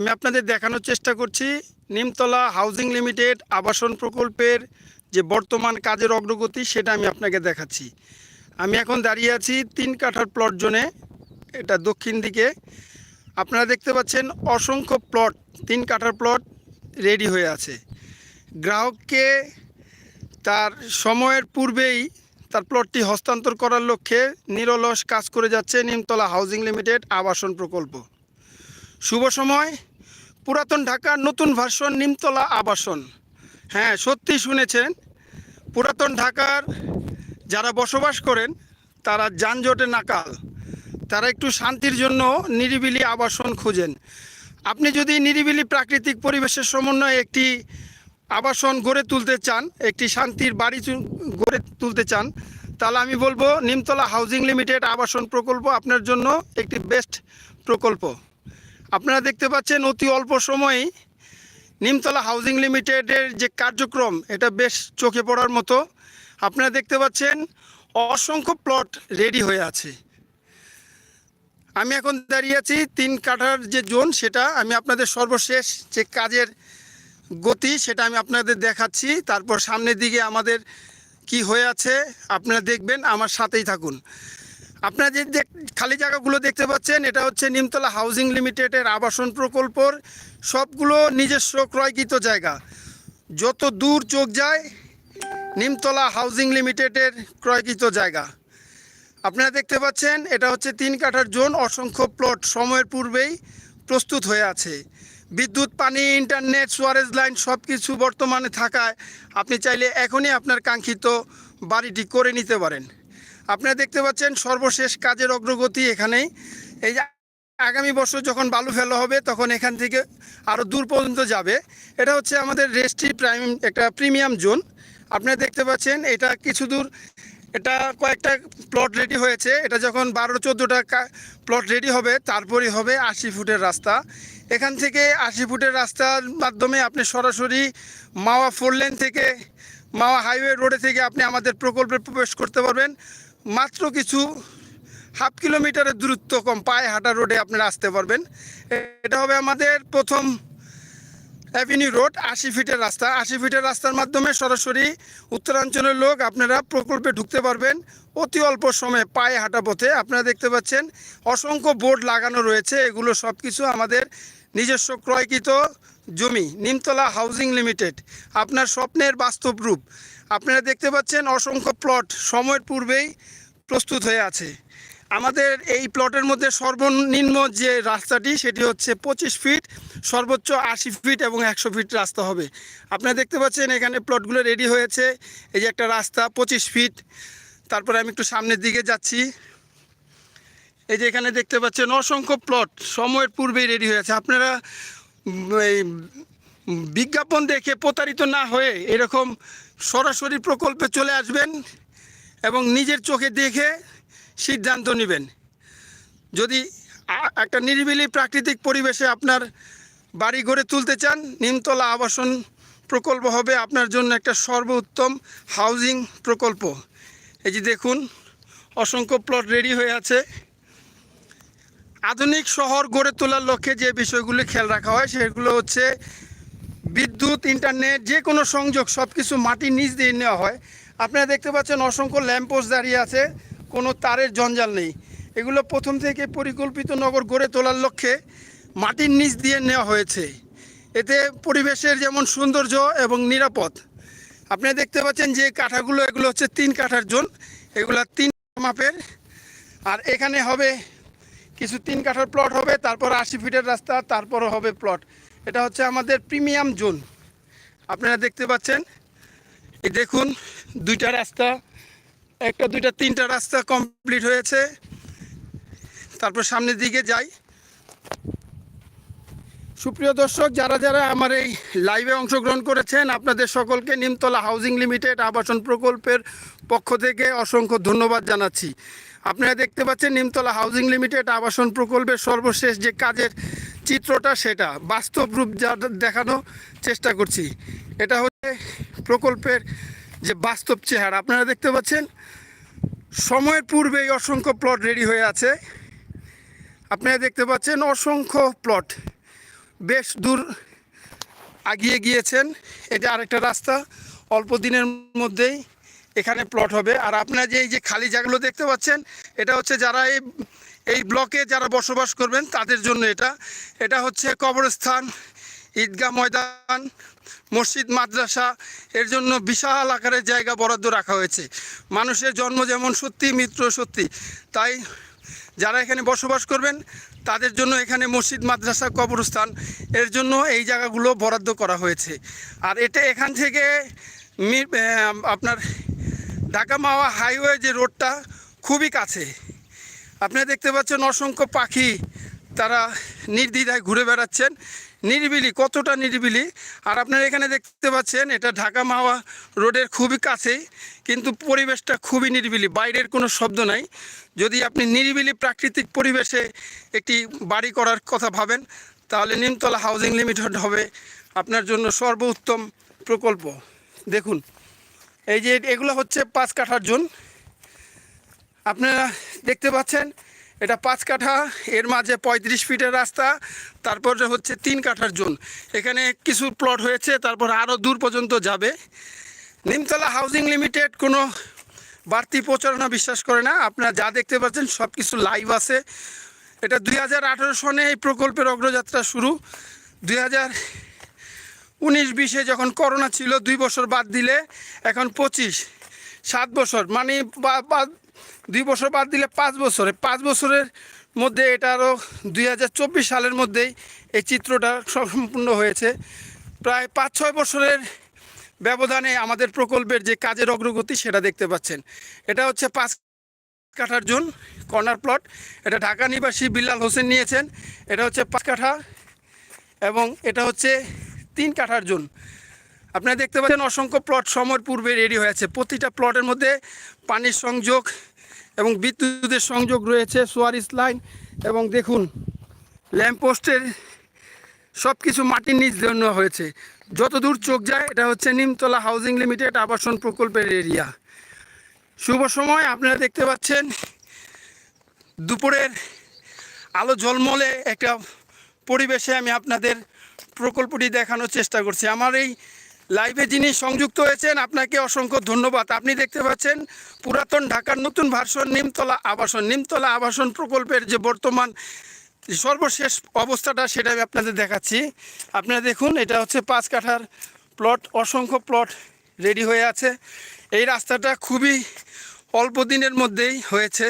আমি আপনাদের দেখানোর চেষ্টা করছি। নিমতলা হাউজিং লিমিটেড আবাসন প্রকল্পের যে বর্তমান কাজের অগ্রগতি, সেটা আমি আপনাকে দেখাচ্ছি। আমি এখন দাঁড়িয়ে আছি তিন কাঠার প্লট জোনে এটা দক্ষিণ দিকে। আপনারা দেখতে পাচ্ছেন অসংখ্য প্লট তিন কাঠার প্লট রেডি হয়ে আছে। গ্রাহককে তার সময়ের পূর্বেই তার প্লটটি হস্তান্তর করার লক্ষ্যে নিরলস কাজ করে যাচ্ছে নিমতলা হাউজিং লিমিটেড আবাসন প্রকল্প। শুভ সময়। পুরাতন ঢাকার নতুন ভার্সন নিমতলা আবাসন। হ্যাঁ সত্যি শুনেছেন, পুরাতন ঢাকার যারা বসবাস করেন, তারা যানজটে নাকাল। তারা একটু শান্তির জন্য নিরিবিলি আবাসন খুঁজেন। আপনি যদি নিরিবিলি প্রাকৃতিক পরিবেশের সমন্বয়ে একটি আবাসন গড়ে তুলতে চান, একটি শান্তির বাড়ি গড়ে তুলতে চান, তাহলে আমি বলব নিমতলা হাউজিং লিমিটেড আবাসন প্রকল্প আপনার জন্য একটি বেস্ট প্রকল্প। আপনারা দেখতে পাচ্ছেন অতি অল্প সময়েই নিমতলা হাউজিং লিমিটেডের যে কার্যক্রম, এটা বেশ চোখে পড়ার মতো। আপনারা দেখতে পাচ্ছেন অসংখ্য প্লট রেডি হয়ে আছে। আমি এখন দাঁড়িয়ে আছি তিন কাঠার যে জোন, সেটা আমি আপনাদের সর্বশেষ যে কাজের গতি, সেটা আমি আপনাদের দেখাচ্ছি। তারপর সামনের দিকে আমাদের কি হয়ে আছে, আপনারা দেখবেন, আমার সাথেই থাকুন। আপনারা যে খালি জায়গাগুলো দেখতে পাচ্ছেন, এটা হচ্ছে নিমতলা হাউজিং লিমিটেডের আবাসন প্রকল্পর সবগুলো নিজস্ব ক্রয়কৃত জায়গা। যত দূর চোখ যায়, নিমতলা হাউজিং লিমিটেডের ক্রয়কৃত জায়গা। আপনারা দেখতে পাচ্ছেন, এটা হচ্ছে তিন কাঠার জোন, অসংখ্য প্লট সময়ের পূর্বেই প্রস্তুত হয়ে আছে। বিদ্যুৎ, পানি, ইন্টারনেট, সোয়ারেজ লাইন সব কিছু বর্তমানে থাকায় আপনি চাইলে এখনই আপনার কাঙ্ক্ষিত বাড়িটি করে নিতে পারেন। আপনারা দেখতে পাচ্ছেন সর্বশেষ কাজের অগ্রগতি এখানেই। এই যে আগামী বছর যখন বালু ফেলা হবে, তখন এখান থেকে আরও দূর পর্যন্ত যাবে। এটা হচ্ছে আমাদের রেস্ট্রি প্রাইম, একটা প্রিমিয়াম জোন। আপনারা দেখতে পাচ্ছেন এটা কিছু দূর, এটা কয়েকটা প্লট রেডি হয়েছে। এটা যখন বারো চোদ্দোটা প্লট রেডি হবে, তারপরেই হবে আশি ফুটের রাস্তা। এখান থেকে আশি ফুটের রাস্তার মাধ্যমে আপনি সরাসরি মাওয়া ফোর লেন থেকে, মাওয়া হাইওয়ে রোডে থেকে আপনি আমাদের প্রকল্পে প্রবেশ করতে পারবেন। মাত্র কিছু হাফ কিলোমিটারের দূরত্ব কম পায়ে হাঁটা রোডে আপনারা আসতে পারবেন। এটা হবে আমাদের প্রথম অ্যাভিনিউ রোড আশি ফিটের রাস্তা। আশি ফিটের রাস্তার মাধ্যমে সরাসরি উত্তরাঞ্চলের লোক আপনারা প্রকল্পে ঢুকতে পারবেন। অতি অল্প সময়ে পায়ে হাঁটা পথে আপনারা দেখতে পাচ্ছেন অসংখ্য বোর্ড লাগানো রয়েছে। এগুলো সব কিছু আমাদের নিজস্ব ক্রয়কৃত জমি, নিমতলা হাউজিং লিমিটেড। আপনার স্বপ্নের বাস্তব রূপ। আপনারা দেখতে পাচ্ছেন অসংখ্য প্লট সময়ের পূর্বেই প্রস্তুত হয়ে আছে। আমাদের এই প্লটের মধ্যে সর্বনিম্ন যে রাস্তাটি, সেটি হচ্ছে পঁচিশ ফিট, সর্বোচ্চ আশি ফিট এবং একশো ফিট রাস্তা হবে। আপনারা দেখতে পাচ্ছেন এখানে প্লটগুলো রেডি হয়েছে। এই যে একটা রাস্তা, পঁচিশ ফিট। তারপরে আমি একটু সামনের দিকে যাচ্ছি। এই যে এখানে দেখতে পাচ্ছেন অসংখ্য প্লট সময়ের পূর্বেই রেডি হয়েছে। আপনারা বিজ্ঞাপন দেখে প্রতারিত না হয়ে এরকম সরাসরি প্রকল্পে চলে আসবেন এবং নিজের চোখে দেখে সিদ্ধান্ত নেবেন। যদি একটা নিরিবিলি প্রাকৃতিক পরিবেশে আপনার বাড়ি গড়ে তুলতে চান, নিমতলা আবাসন প্রকল্প হবে আপনার জন্য একটা সর্বোত্তম হাউজিং প্রকল্প। এই যে দেখুন, অসংখ্য প্লট রেডি হয়ে আছে। আধুনিক শহর গড়ে তোলার লক্ষ্যে যে বিষয়গুলি খেয়াল রাখা হয়, সেগুলো হচ্ছে বিদ্যুৎ ইন্টারনেট যে কোনো সংযোগ সব কিছু মাটির নিচ দিয়ে নেওয়া হয়। আপনারা দেখতে পাচ্ছেন অসংখ্য ল্যাম্পোস্ট দাঁড়িয়ে আছে, কোনো তারের জঞ্জাল নেই। এগুলো প্রথম থেকে পরিকল্পিত নগর গড়ে তোলার লক্ষ্যে মাটির নিচ দিয়ে নেওয়া হয়েছে। এতে পরিবেশের যেমন সৌন্দর্য এবং নিরাপদ। আপনি দেখতে পাচ্ছেন যে কাঠাগুলো, এগুলো হচ্ছে তিন কাঠার জোন। এগুলো তিন মাপের। আর এখানে হবে কিছু তিন কাঠার প্লট হবে, তারপর আশি ফিটের রাস্তা, তারপরও হবে প্লট এটা হচ্ছে আমাদের প্রিমিয়াম জোন। আপনারা দেখতে পাচ্ছেন, এই দেখুন, দুইটা রাস্তা, একটা, দুইটা, তিনটা রাস্তা কমপ্লিট হয়েছে। তারপর সামনের দিকে যাই। সুপ্রিয় দর্শক, যারা যারা আমার এই লাইভে অংশগ্রহণ করেছেন, আপনাদের সকলকে নিমতলা হাউজিং লিমিটেড আবাসন প্রকল্পের পক্ষ থেকে অসংখ্য ধন্যবাদ জানাচ্ছি। আপনারা দেখতে পাচ্ছেন, নিমতলা হাউজিং লিমিটেড আবাসন প্রকল্পের সর্বশেষ যে কাজের চিত্রটা সেটা। বাস্তব রূপ যা দেখানো চেষ্টা করছি। এটা হচ্ছে প্রকল্পের যে বাস্তব চেহারা। আপনারা দেখতে পাচ্ছেন, সময়ের পূর্বেই অসংখ্য প্লট রেডি হয়ে আছে। আপনারা দেখতে পাচ্ছেন অসংখ্য প্লট বেশ দূর আগিয়ে গিয়েছেন। এটা আরেকটা রাস্তা। অল্প দিনের মধ্যেই এখানে প্লট হবে। আর আপনারা যে এই যে খালি জায়গাগুলো দেখতে পাচ্ছেন, এটা হচ্ছে যারা এই এই ব্লকে যারা বসবাস করবেন, তাদের জন্য এটা। এটা হচ্ছে কবরস্থান, ঈদগাহ ময়দান, মসজিদ, মাদ্রাসা। এর জন্য বিশাল আকারের জায়গা বরাদ্দ রাখা হয়েছে। মানুষের জন্ম যেমন সত্যি মিত্র সত্যি। তাই যারা এখানে বসবাস করবেন, তাদের জন্য এখানে মসজিদ, মাদ্রাসা, কবরস্থান, এর জন্য এই জায়গাগুলো বরাদ্দ করা হয়েছে। আর এটা এখান থেকে আপনার ঢাকা মাওয়া হাইওয়ে যে রোডটা, খুবই কাছে। আপনারা দেখতে পাচ্ছেন অসংখ্য পাখি তারা নির্দ্বিধায় ঘুরে বেড়াচ্ছেন। নিরিবিলি, কতটা নিরিবিলি? আর আপনারা এখানে দেখতে পাচ্ছেন, এটা ঢাকা মাওয়া রোডের খুবই কাছেই কিন্তু পরিবেশটা খুবই নিরিবিলি। বাইরের কোনো শব্দ নাই। যদি আপনি নিরিবিলি প্রাকৃতিক পরিবেশে একটি বাড়ি করার কথা ভাবেন, তাহলে নিমতলা হাউজিং লিমিটেড হবে আপনার জন্য সর্বোত্তম প্রকল্প। দেখুন, এই যে এগুলো হচ্ছে পাঁচ কাঠার জোন। আপনারা দেখতে পাচ্ছেন, এটা পাঁচ কাঠা, এর মাঝে পঁয়ত্রিশ ফিটের রাস্তা, তারপর হচ্ছে তিন কাঠার জোন। এখানে কিছু প্লট হয়েছে, তারপর আরও দূর পর্যন্ত যাবে। নিমতলা হাউজিং লিমিটেড কোনো বাড়তি প্রচারণা বিশ্বাস করে না। আপনারা যা দেখতে পাচ্ছেন সব কিছু লাইভ আছে। এটা দুই হাজার আঠেরো সনে এই প্রকল্পের অগ্রযাত্রা শুরু। দুই হাজার উনিশ বিশে যখন করোনা ছিল, দুই বছর বাদ দিলে, এখন পঁচিশ, সাত বছর। মানে দুই বছর বাদ দিলে পাঁচ বছরে, পাঁচ বছরের মধ্যে এটা আরও দুই হাজার চব্বিশ সালের মধ্যেই এই চিত্রটা সম্পূর্ণ হয়েছে। প্রায় পাঁচ, ছয় বছরের ব্যবধানে আমাদের প্রকল্পের যে কাজের অগ্রগতি সেটা দেখতে পাচ্ছেন। এটা হচ্ছে পাঁচ কাঠার জোন, কর্নার প্লট। এটা ঢাকা নিবাসী বিল্লাল হোসেন নিয়েছেন। এটা হচ্ছে পাঁচ কাঠা এবং এটা হচ্ছে তিন কাঠার জোন। আপনারা দেখতে পাচ্ছেন অসংখ্য প্লট সময়ের পূর্বে রেডি হয়েছে। প্রতিটা প্লটের মধ্যে পানির সংযোগ এবং বিদ্যুতের সংযোগ রয়েছে সোয়ারিস লাইন এবং দেখুন ল্যাম্পপোস্টের সব কিছু মাটির নিচ নেওয়া হয়েছে। যত দূর চোখ যায়, এটা হচ্ছে নিমতলা হাউজিং লিমিটেড আবাসন প্রকল্পের এরিয়া শুভ সময়, আপনারা দেখতে পাচ্ছেন, দুপুরের আলো ঝলমলে একটা পরিবেশে আমি আপনাদের প্রকল্পটি দেখানোর চেষ্টা করছি। আমার এই লাইভে যিনি সংযুক্ত হয়েছেন, আপনাকে অসংখ্য ধন্যবাদ। আপনি দেখতে পাচ্ছেন, পুরাতন ঢাকার নতুন ভার্সন নিমতলা আবাসন। নিমতলা আবাসন প্রকল্পের যে বর্তমান সর্বশেষ অবস্থাটা, সেটা আমি আপনাদের দেখাচ্ছি। আপনারা দেখুন, এটা হচ্ছে পাঁচ কাঠার প্লট, অসংখ্য প্লট রেডি হয়ে আছে। এই রাস্তাটা খুবই অল্প দিনের মধ্যেই হয়েছে।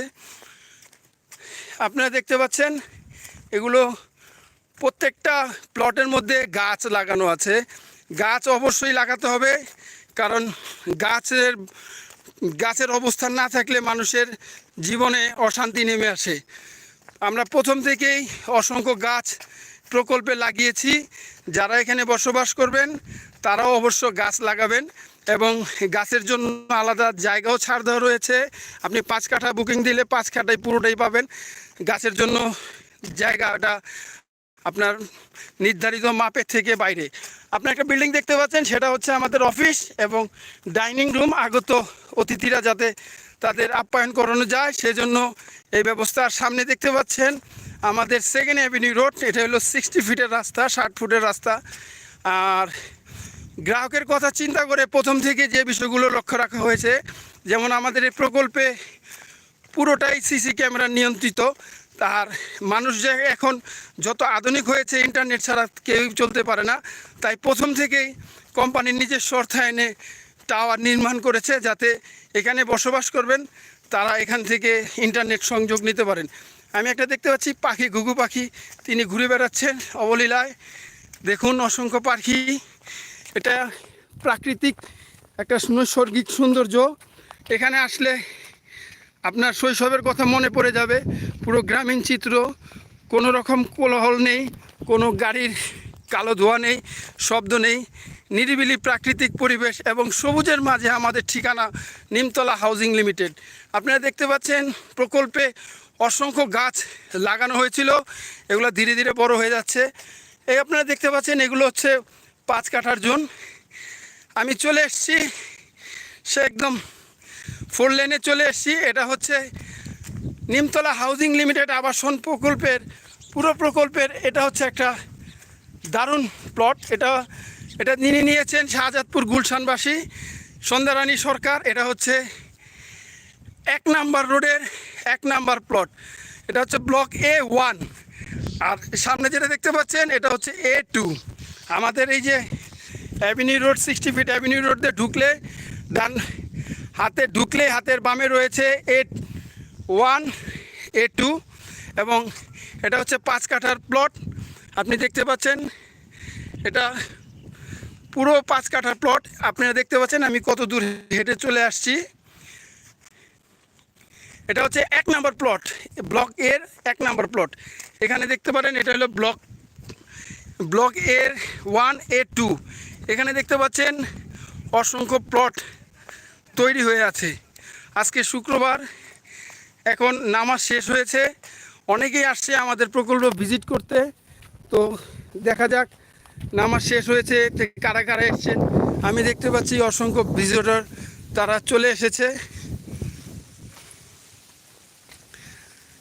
আপনারা দেখতে পাচ্ছেন, এগুলো প্রত্যেকটা প্লটের মধ্যে গাছ লাগানো আছে। গাছ অবশ্যই লাগাতে হবে, কারণ গাছের গাছের অবস্থান না থাকলে মানুষের জীবনে অশান্তি নেমে আসে। আমরা প্রথম থেকেই অসংখ্য গাছ প্রকল্পে লাগিয়েছি, যারা এখানে বসবাস করবেন, তারাও অবশ্য গাছ লাগাবেন এবং গাছের জন্য আলাদা জায়গাও ছাড় দেওয়া রয়েছে। আপনি পাঁচ কাঠা বুকিং দিলে পাঁচ কাঠায় পুরোটাই পাবেন। গাছের জন্য জায়গাটা আপনার নির্ধারিত মাপের থেকে বাইরে। আপনি একটা বিল্ডিং দেখতে পাচ্ছেন, সেটা হচ্ছে আমাদের অফিস এবং ডাইনিং রুম। আগত অতিথিরা যাতে তাদের আপ্যায়ন করানো যায়, সেজন্য এই ব্যবস্থার সামনে দেখতে পাচ্ছেন, আমাদের সেকেন্ড অ্যাভিনিউ রোড। এটা হলো সিক্সটি ফিটের রাস্তা, ষাট ফুটের রাস্তা। আর গ্রাহকের কথা চিন্তা করে প্রথম থেকে যে বিষয়গুলো লক্ষ্য রাখা হয়েছে, যেমন আমাদের এই প্রকল্পে পুরোটাই সিসি ক্যামেরা নিয়ন্ত্রিত। তার মানুষ যে এখন যত আধুনিক হয়েছে ইন্টারনেট ছাড়া কেউই চলতে পারে না। তাই প্রথম থেকেই কোম্পানির নিজস্ব অর্থায়নে টাওয়ার নির্মাণ করেছে যাতে এখানে বসবাস করবেন, তারা এখান থেকে ইন্টারনেট সংযোগ নিতে পারেন। আমি একটা দেখতে পাচ্ছি, পাখি, ঘুঘু পাখি, তিনি ঘুরে বেড়াচ্ছেন অবলীলায়। দেখুন, অসংখ্য পাখি। এটা প্রাকৃতিক একটা নৈসর্গিক সৌন্দর্য। এখানে আসলে আপনার শৈশবের কথা মনে পড়ে যাবে। পুরো গ্রামীণ চিত্র, কোনো রকম কোলাহল নেই, কোনো গাড়ির কালো ধোয়া নেই, শব্দ নেই, নিরিবিলি প্রাকৃতিক পরিবেশ এবং সবুজের মাঝে আমাদের ঠিকানা নিমতলা হাউজিং লিমিটেড। আপনারা দেখতে পাচ্ছেন প্রকল্পে অসংখ্য গাছ লাগানো হয়েছিল, এগুলো ধীরে ধীরে বড় হয়ে যাচ্ছে। এই আপনারা দেখতে পাচ্ছেন এগুলো হচ্ছে পাঁচ কাঠার জোন। আমি চলে এসেছি, সে একদম ফোর লেনে চলে এসেছি, এটা হচ্ছে নিমতলা হাউজিং লিমিটেড আবাসন প্রকল্পের, পুরো প্রকল্পের, এটা হচ্ছে একটা দারুণ প্লট। এটা এটা নিয়ে নিয়েছেন শাহজাদপুর গুলশানবাসী, সন্ধ্যারানী সরকার। এটা হচ্ছে এক নাম্বার রোডের এক নাম্বার প্লট। এটা হচ্ছে ব্লক এ ওয়ান। আর সামনে যেটা দেখতে পাচ্ছেন, এটা হচ্ছে এ টু। আমাদের এই যে avenue road, sixty feet avenue road দিয়ে ঢুকলে, ডান হাতে ঢুকলে, হাতের বামে রয়েছে এ ওয়ান, এ টু এবং এটা হচ্ছে পাঁচ কাঠার প্লট। আপনি দেখতে পাচ্ছেন, এটা পুরো পাঁচ কাঠার প্লট। আপনারা দেখতে পাচ্ছেন, আমি কত দূর হেঁটে চলে আসছি। এটা হচ্ছে এক নাম্বার প্লট, ব্লক এর এক নাম্বার প্লট। এখানে দেখতে পারেন, এটা হলো ব্লক ব্লক এর ওয়ান, এ টু। এখানে দেখতে পাচ্ছেন, অসংখ্য প্লট তৈরি হয়ে আছে। আজকে শুক্রবার এখন নামাজ শেষ হয়েছে। অনেকেই আসছে আমাদের প্রকল্প ভিজিট করতে। তো দেখা যাক, নামাজ শেষ হয়েছে কারা কারা এসছেন। আমি দেখতে পাচ্ছি অসংখ্য ভিজিটর তারা চলে এসেছে।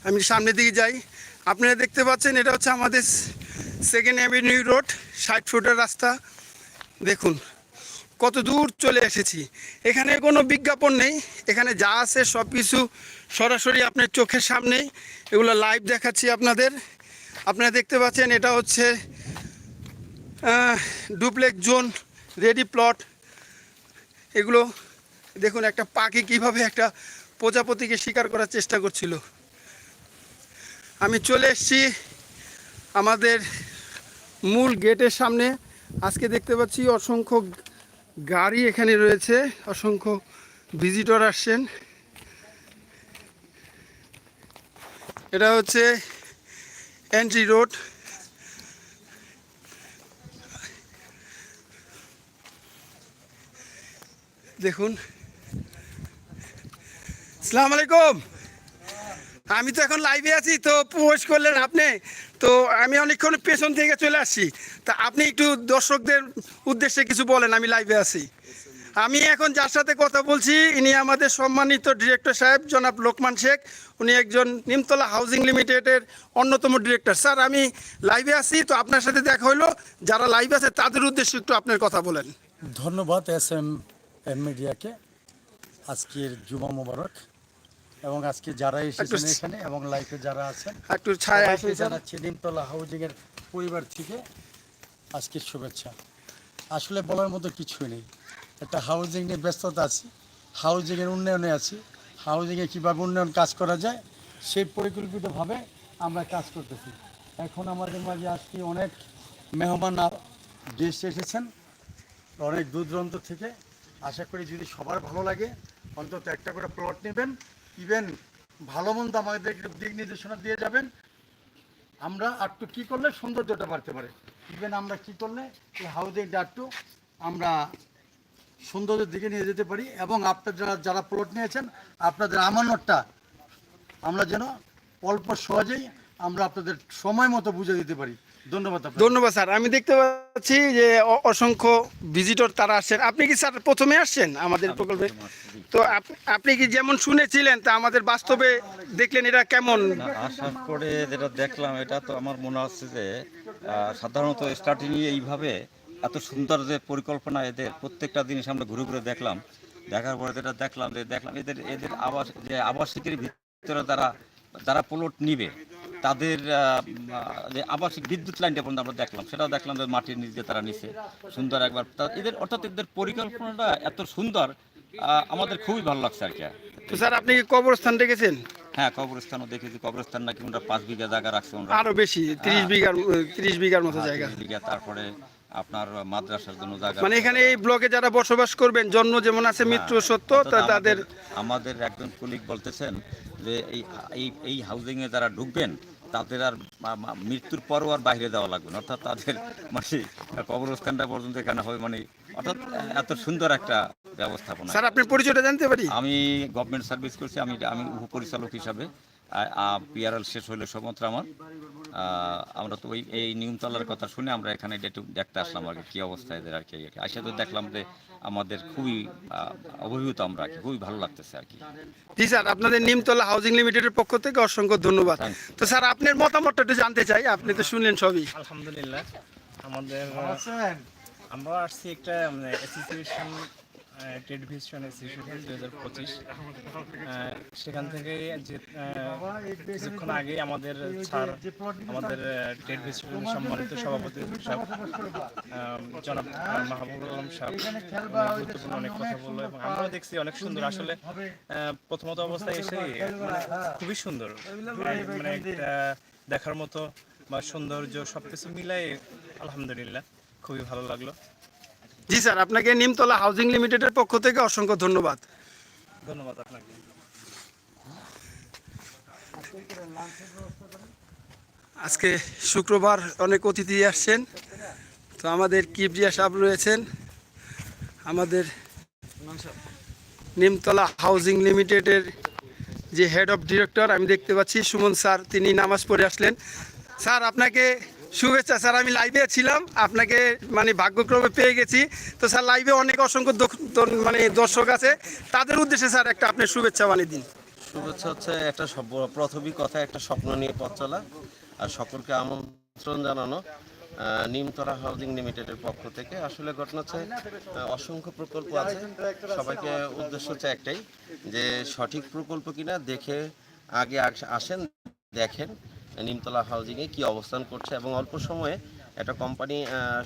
আমি সামনের দিকে যাই। আপনারা দেখতে পাচ্ছেন, এটা হচ্ছে আমাদের সেকেন্ড অ্যাভিনিউ রোড ষাট ফুটের রাস্তা। দেখুন, কত দূর চলে এসেছি। এখানে কোনো বিজ্ঞাপন নেই। এখানে যা আছে সব কিছু সরাসরি আপনার চোখের সামনেই এগুলো লাইভ দেখাচ্ছি আপনাদের। আপনারা দেখতে পাচ্ছেন এটা হচ্ছে ডুপ্লেক জোন রেডি প্লট এগুলো দেখুন একটা পাখি কীভাবে একটা প্রজাপতিকে শিকার করার চেষ্টা করছিল। আমি চলে এসেছি আমাদের মূল গেটের সামনে। আজকে দেখতে পাচ্ছি অসংখ্য গাড়ি এখানে রয়েছে, অসংখ্য ভিজিটর আসছেন। এটা হচ্ছে এন্ট্রি রোড দেখুন। সালাম আলাইকুম। আমি তো এখন লাইভে আছি, তো পোস্ট করলেন আপনি। তো আমি অনেকক্ষণ পেছন থেকে চলে আসছি। তা আপনি একটু দর্শকদের উদ্দেশ্যে কিছু বলেন, আমি লাইভে আছি। আমি এখন যার সাথে কথা বলছি ইনি আমাদের সম্মানিত ডিরেক্টর সাহেব জনাব লোকমান শেখ। উনি একজন নিমতলা হাউজিং লিমিটেডের অন্যতম ডিরেক্টর স্যার আমি লাইভে আছি তো আপনার সাথে দেখা হলো যারা লাইভে আছে তাদের উদ্দেশ্যে একটু আপনার কথা বলেন। ধন্যবাদ এস এম এম মিডিয়াকে আজকের জুমা মোবারক এবং আজকে যারা এসেছেন এখানে এবং লাইফে যারা আছেন একটু ছায়া জানাচ্ছি নিমতলা হাউজিং এর পরিবার থেকে আজকের শুভেচ্ছা। আসলে বলার মতো কিছুই নেই। একটা হাউজিং নিয়ে ব্যস্ততা আছি হাউজিংয়ের উন্নয়নে আছি হাউজিংয়ে কীভাবে উন্নয়ন কাজ করা যায়, সেই পরিকল্পিতভাবে আমরা কাজ করতেছি। এখন আমাদের মাঝে আজকে অনেক মেহমান গেস্ট এসেছেন, অনেক দূর দূরান্ত থেকে। আশা করি যদি সবার ভালো লাগে, অন্তত একটা করে প্লট নেবেন। ইভেন ভালো মন্দ আমাদের একটু দিক নির্দেশনা দিয়ে যাবেন। আমরা আরটু কী করলে সৌন্দর্যটা বাড়তে পারে? ইভেন আমরা কী করলে এই হাউজিংটা আরটু আমরা সৌন্দর্যের দিকে নিয়ে যেতে পারি এবং আপনার যারা যারা প্লট নিয়েছেন আপনাদের আমানতটা আমরা যেন অল্প সহজেই আমরা আপনাদের সময় মতো বুঝে দিতে পারি। ধন্যবাদ ধন্যবাদ স্যার। আমি দেখতে পাচ্ছি যে অসংখ্য ভিজিটর তারা আসছেন। আপনি কি স্যার প্রথমে আসছেন আমাদের প্রকল্পে? তো আপনি কি যেমন শুনেছিলেন তা আমাদের বাস্তবে দেখলেন এটা কেমন? আসার পরে যেটা দেখলাম এটা তো আমার মনে হচ্ছে যে সাধারণত স্টার্টিং এইভাবে এত সুন্দর যে পরিকল্পনা এদের প্রত্যেকটা জিনিস আমরা ঘুরে ঘুরে দেখলাম। দেখার পরে যেটা দেখলাম যে দেখলাম এদের এদের আবাস যে আবাসিকের ভিতরে তারা যারা প্লট নিবে তাদের যে আবাসিক বিদ্যুৎ লাইনটা পর্যন্ত আমরা দেখলাম। সেটাও দেখলাম যে মাটির নিচ দিয়ে তারা নিছে। সুন্দর একবার এদের অর্থাৎ এদের পরিকল্পনাটা এত সুন্দর আহ, আমাদের খুবই ভালো লাগছে আর কি। তো স্যার আপনি কি কবরস্থান দেখেছেন? হ্যাঁ কবরস্থানও দেখেছি। কবরস্থান নাকি ওরা পাঁচ বিঘা জায়গা রাখছে আরও বেশি তিরিশ বিঘার তিরিশ বিঘার মতো জায়গা। তিরিশ বিঘা তারপরে আপনার মাদ্রাসার জন্য জায়গা মানে এখানে এই ব্লকে যারা বসবাস করবেন জন্ম যেমন আছে মৃত্যু সত্য তাদের আমাদের- একজন কলিগ বলতেছেন যে এই এই এই হাউজিং এ যারা ঢুকবেন তাদের আর মৃত্যুর পরও আর বাইরে দেওয়া লাগবে না। অর্থাৎ তাদের মানে কবরস্থানটা পর্যন্ত এখানে হবে মানে অর্থাৎ এত সুন্দর একটা ব্যবস্থাপনা। স্যার আপনার পরিচয়টা জানতে পারি? আমি গভর্নমেন্ট সার্ভিস করছি আমি আমি উপপরিচালক হিসাবে। পিআরএল শেষ হলে সমত্র আমার আমরা তো ওই এই নিয়মতলার কথা শুনে আমরা এখানে একটু দেখতে আসলাম আর কি কী অবস্থা এদের আর কি আসে তো দেখলাম যে আমাদের খুবই অভিভূত আমরা আর কি খুবই ভালো লাগতেছে আর কি। জি স্যার আপনাদের নিমতলা হাউজিং লিমিটেডের পক্ষ থেকে অসংখ্য ধন্যবাদ। তো স্যার আপনার মতামতটা একটু জানতে চাই আপনি তো শুনলেন সবই। আলহামদুলিল্লাহ। আমাদের আমরা আসছি একটা অ্যাসোসিয়েশন ট্রেড ভিশন অ্যাসোসিয়েশন দু হাজার পঁচিশ। সেখান থেকে কিছুক্ষণ আগে আমাদের স্যার আমাদের ট্রেড ভিশন সম্মানিত সভাপতি সাহেব জনাব আহ, মাহবুবুল আলম সাহেব গুরুত্বপূর্ণ অনেক কথা বলল এবং আমরা দেখছি অনেক সুন্দর। আসলে প্রথমত অবস্থায় এসে মানে খুবই সুন্দর। মানে দেখার মতো বা সৌন্দর্য সবকিছু মিলাই আলহামদুলিল্লাহ খুবই ভালো লাগল। জি স্যার আপনাকে নিমতলা হাউজিং লিমিটেডের পক্ষ থেকে অসংখ্য ধন্যবাদ। ধন্যবাদ আপনাকে। আজকে শুক্রবার অনেক অতিথি আসছেন তো আমাদের কিবরিয়া সাহেব রয়েছেন। আমাদের নিমতলা হাউজিং লিমিটেডের যে হেড অফ ডিরেক্টর আমি দেখতে পাচ্ছি সুমন স্যার তিনি নামাজ পড়ে আসলেন। স্যার আপনাকে শুভেচ্ছা স্যার। আমি লাইভে ছিলাম। আপনাকে মানে ভাগ্যক্রমে পেয়ে গেছি। তো স্যার লাইভে অনেক অসংখ্য মানে দর্শক আছে। তাদের উদ্দেশ্যে স্যার একটা আপনি শুভেচ্ছা বানিয়ে দিন। শুভেচ্ছা হচ্ছে একটা প্রথমই কথা একটা স্বপ্ন নিয়ে পথ চলা আর সকলকে আমন্ত্রণ জানানো আহ, নিমতলা হাউজিং লিমিটেডের পক্ষ থেকে। আসলে ঘটনা হচ্ছে অসংখ্য প্রকল্প আছে। সবাইকে উদ্দেশ্য হচ্ছে একটাই যে সঠিক প্রকল্প কিনা দেখে আগে আসেন দেখেন। নিমতলা হাউজিংয়ে কি অবস্থান করছে এবং অল্প সময়ে একটা কোম্পানি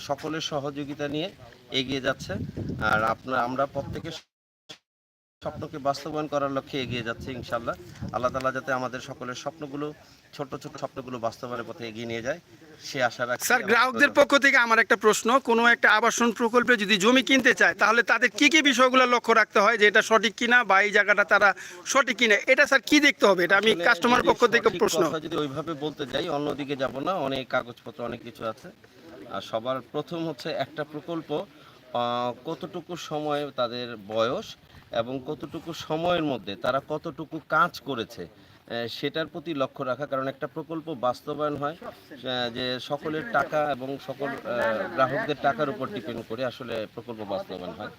সকলের সহযোগিতা নিয়ে এগিয়ে যাচ্ছে। আর আপনার, আমরা প্রত্যেকে স্বপ্নকে বাস্তবায়ন করার লক্ষ্যে এগিয়ে যাচ্ছে ইনশাল্লাহ আল্লাহ তালা যাতে আমাদের সকলের স্বপ্নগুলো ছোট ছোট স্বপ্নগুলো বাস্তবায়নের পথে এগিয়ে নিয়ে যায় সে আশা রাখছি স্যার গ্রাহকদের পক্ষ থেকে আমার একটা প্রশ্ন কোনো একটা আবাসন প্রকল্পে যদি জমি কিনতে চায় তাহলে তাদের কি কি বিষয়গুলো লক্ষ্য রাখতে হয় যে এটা সঠিক কিনা বা এই জায়গাটা তারা সঠিক কিনা এটা স্যার কি দেখতে হবে? এটা আমি কাস্টমার পক্ষ থেকে প্রশ্ন। যদি ওইভাবে বলতে যাই অন্যদিকে যাব না অনেক কাগজপত্র অনেক কিছু আছে। আর সবার প্রথম হচ্ছে একটা প্রকল্প কতটুকু সময় তাদের বয়স এবং কতটুকু সময়ের মধ্যে, তারা কতটুকু কাজ করেছে সেটার প্রতি লক্ষ্য রাখা, কারণ একটা প্রকল্প বাস্তবায়ন হয় যে সকলের টাকা এবং সকল গ্রাহকদের টাকার উপর ডিপেন্ড করে আসলে প্রকল্প বাস্তবায়ন হয়।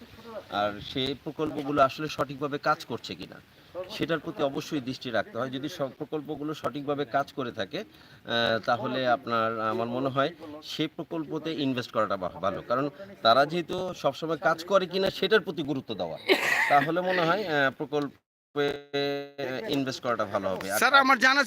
আর সেই প্রকল্পগুলো আসলে সঠিকভাবে কাজ করছে কিনা। সেটার প্রতি অবশ্যই দৃষ্টি রাখতে হয়। যদি সব প্রকল্পগুলো সঠিকভাবে কাজ করে থাকে তাহলে আপনার, আমার মনে হয় সেই প্রকল্পতে ইনভেস্ট করাটা ভালো। কারণ তারা যেহেতু সবসময় কাজ করে কিনা সেটার প্রতি গুরুত্ব দেওয়া। তাহলে মনে হয় প্রকল্প ইনভেস্ট করাটা ভালো হবে। স্যার, আমার জানা